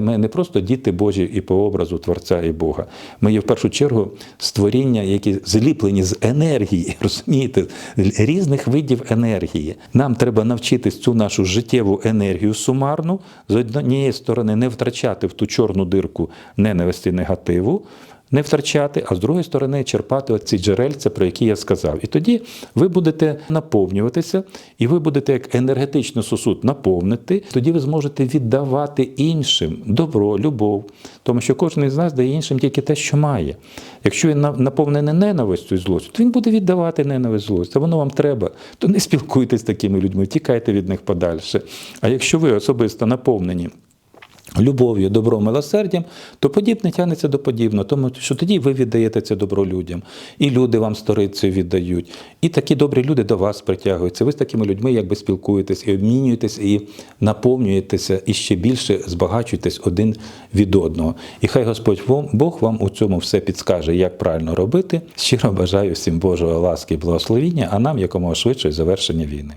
Ми не просто діти Божі і по образу Творця і Бога. Ми є в першу чергу створіння, які зліплені з енергії, розумієте, різних видів енергії. Нам треба навчитись цю нашу життєву енергію сумарну з однієї сторони не втрачати в ту чорну дирку ненависті негативу. Не втрачати, а з другої сторони черпати ці джерельця, про які я сказав. І тоді ви будете наповнюватися, і ви будете як енергетичний сосуд наповнити. Тоді ви зможете віддавати іншим добро, любов, тому що кожен із нас дає іншим тільки те, що має. Якщо він на- наповнений ненавистю і злостю, то він буде віддавати ненависть злость. А воно вам треба, то не спілкуйтесь з такими людьми, тікайте від них подальше. А якщо ви особисто наповнені. Любов'ю, добром, милосердям, то подібне тягнеться до подібного, тому що тоді ви віддаєте це добро людям, і люди вам сторицею віддають, і такі добрі люди до вас притягуються. Ви з такими людьми якби спілкуєтесь і обмінюєтесь, і наповнюєтеся, і ще більше збагачуєтесь один від одного. І хай Господь вам, Бог вам у цьому все підскаже, як правильно робити. Щиро бажаю всім Божого ласки і благословіння, а нам якомога швидше завершення війни.